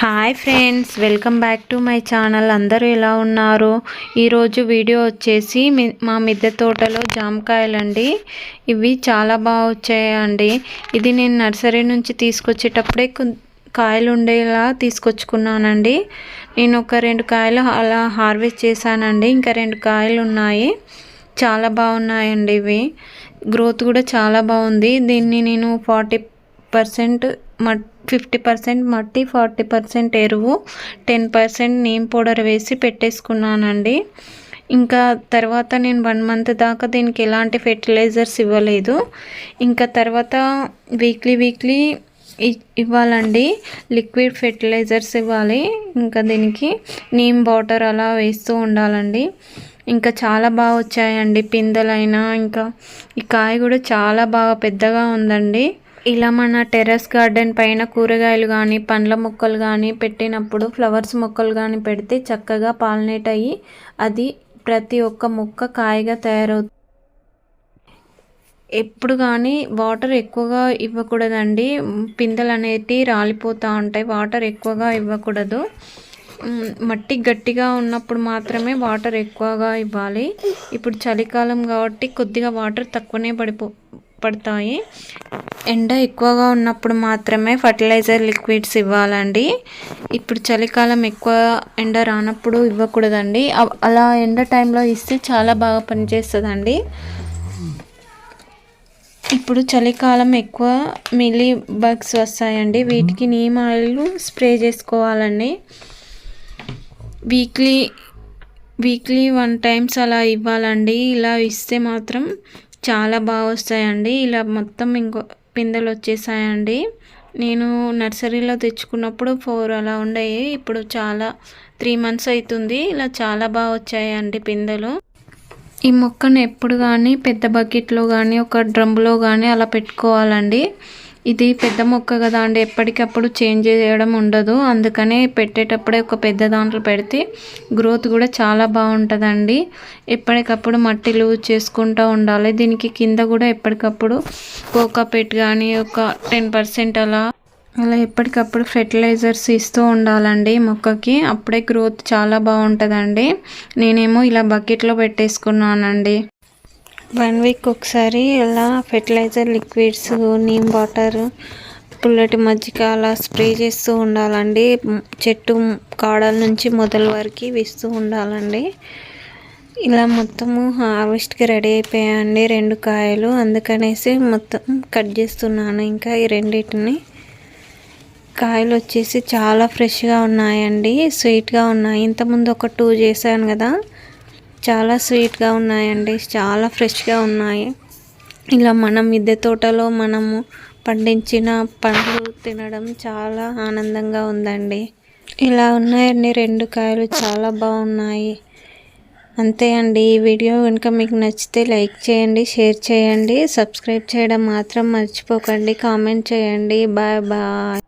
Hi friends welcome back to my channel. అందరూ ఎలా ఉన్నారు? ఈరోజు వీడియో వచ్చేసి మా మిద్దె తోటలో జామకాయలండి. ఇవి చాలా బాగా వచ్చాయండి. ఇది నేను నర్సరీ నుంచి తీసుకొచ్చేటప్పుడే కాయలు ఉండేలా తీసుకొచ్చుకున్నానండి. నేను ఒక రెండు కాయలు అలా హార్వెస్ట్ చేశానండి. ఇంకా రెండు కాయలు ఉన్నాయి చాలా బాగున్నాయండి ఇవి. గ్రోత్ కూడా చాలా బాగుంది. దీన్ని నేను ఫార్టీ పర్సెంట్ మట్ ఫిఫ్టీ పర్సెంట్ మట్టి ఫార్టీ పర్సెంట్ ఎరువు టెన్ పర్సెంట్ నీమ్ పౌడర్ వేసి పెట్టేసుకున్నానండి. ఇంకా తర్వాత నేను వన్ మంత్ దాకా దీనికి ఎలాంటి ఫెర్టిలైజర్స్ ఇవ్వలేదు. ఇంకా తర్వాత వీక్లీ వీక్లీ ఇవ్వాలండి. లిక్విడ్ ఫెర్టిలైజర్స్ ఇవ్వాలి. ఇంకా దీనికి నీమ్ వాటర్ అలా వేస్తూ ఉండాలండి. ఇంకా చాలా బాగా వచ్చాయండి పిందెలైనా. ఇంకా ఈ కాయ కూడా చాలా బాగా పెద్దగా ఉందండి. ఇలా మన టెర్రస్ గార్డెన్ పైన కూరగాయలు కానీ పండ్ల మొక్కలు కానీ పెట్టినప్పుడు ఫ్లవర్స్ మొక్కలు కానీ పెడితే చక్కగా పాలినేట్ అయ్యి అది ప్రతి ఒక్క మొక్క కాయగా తయారవుతుంది. ఎప్పుడు కానీ వాటర్ ఎక్కువగా ఇవ్వకూడదండి. పిందెలు అనేటివి రాలిపోతూ ఉంటాయి. వాటర్ ఎక్కువగా ఇవ్వకూడదు. మట్టి గట్టిగా ఉన్నప్పుడు మాత్రమే వాటర్ ఎక్కువగా ఇవ్వాలి. ఇప్పుడు చలికాలం కాబట్టి కొద్దిగా వాటర్ తక్కువనే పడిపో పడతాయి. ఎండ ఎక్కువగా ఉన్నప్పుడు మాత్రమే ఫర్టిలైజర్ లిక్విడ్స్ ఇవ్వాలండి. ఇప్పుడు చలికాలం ఎక్కువ ఎండ రానప్పుడు ఇవ్వకూడదండి. అలా ఎండ టైంలో ఇస్తే చాలా బాగా పనిచేస్తుందండి. ఇప్పుడు చలికాలం ఎక్కువ మిల్లీ బగ్స్ వస్తాయండి. వీటికి నీమ్ ఆయిల్ స్ప్రే చేసుకోవాలండి. వీక్లీ వీక్లీ వన్ టైమ్స్ అలా ఇవ్వాలండి. ఇలా ఇస్తే మాత్రం చాలా బాగా వస్తాయండి. ఇలా మొత్తం ఇంకో పిందెలు వచ్చేసాయండి నేను నర్సరీలో తెచ్చుకున్నప్పుడు ఫోర్ అలా ఉండేవి ఇప్పుడు చాలా త్రీ మంత్స్ అవుతుంది ఇలా చాలా బాగా వచ్చాయండి పిందెలు. ఈ మొక్కను ఎప్పుడు కానీ పెద్ద బకెట్లో కానీ ఒక డ్రమ్లో కానీ అలా పెట్టుకోవాలండి. ఇది పెద్ద మొక్క కదా అండి ఎప్పటికప్పుడు చేంజ్ చేయడం ఉండదు. అందుకనే పెట్టేటప్పుడే ఒక పెద్ద దాంట్లో పెడితే గ్రోత్ కూడా చాలా బాగుంటుందండి. ఎప్పటికప్పుడు మట్టి లూజ్ చేసుకుంటూ ఉండాలి. దీనికి కింద కూడా ఎప్పటికప్పుడు కోకాపెట్ కానీ ఒక టెన్ పర్సెంట్ అలా అలా ఎప్పటికప్పుడు ఫెర్టిలైజర్స్ ఇస్తూ ఉండాలండి మొక్కకి. అప్పుడే గ్రోత్ చాలా బాగుంటుందండి. నేనేమో ఇలా బకెట్లో పెట్టేసుకున్నానండి. వన్ వీక్ ఒకసారి ఇలా ఫెర్టిలైజర్ లిక్విడ్స్ నీమ్ వాటర్ పుల్లటి మజ్జిగ అలా స్ప్రే చేస్తూ ఉండాలండి. చెట్టు కాడల నుంచి మొదల వరకు వేస్తూ ఉండాలండి. ఇలా మొత్తము హార్వెస్ట్కి రెడీ అయిపోయాయండి రెండు కాయలు. అందుకనేసి మొత్తం కట్ చేస్తున్నాను ఇంకా ఈ రెండింటిని. కాయలు వచ్చేసి చాలా ఫ్రెష్గా ఉన్నాయండి స్వీట్గా ఉన్నాయి. ఇంతకుముందు ఒక టూ చేశాను కదా. చాలా స్వీట్గా ఉన్నాయండి. చాలా ఫ్రెష్గా ఉన్నాయి. ఇలా మనం మిద్దె తోటలో మనము పండించిన పండ్లు తినడం చాలా ఆనందంగా ఉందండి. ఇలా ఉన్నాయండి. రెండు కాయలు చాలా బాగున్నాయి. అంతే అండి. ఈ వీడియో కనుక మీకు నచ్చితే లైక్ చేయండి షేర్ చేయండి. సబ్స్క్రైబ్ చేయడం మాత్రం మర్చిపోకండి. కామెంట్ చేయండి. Bye bye.